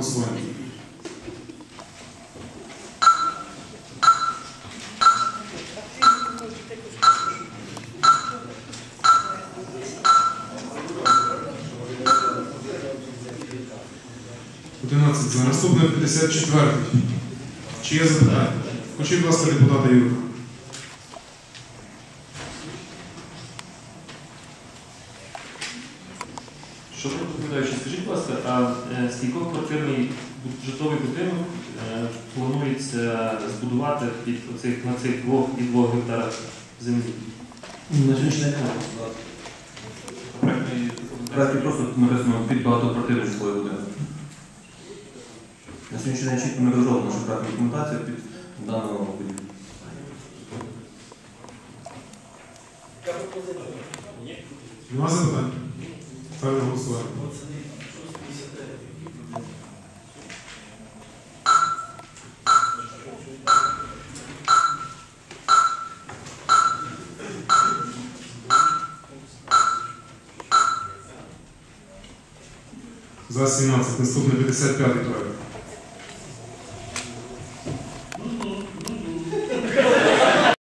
голосування. Одинадцять за. Наступний 54. Чи є запитання? Включіть, будь ласка, депутата Юрка. Що ви доповідаючи, скажіть, будь ласка, а е, скількох-квартирний житловий будинок е, планується збудувати під оцих, на цих двох і двох гектарах землі? На сьогоднішній день проекті просто написано під багатоквартирний житловий будинок. На сьогоднішній день чітко не розроблена наша проектна документація під даного будівлю. Нема запитань? Ставлю голосування. За 17. Наступний 55 проект.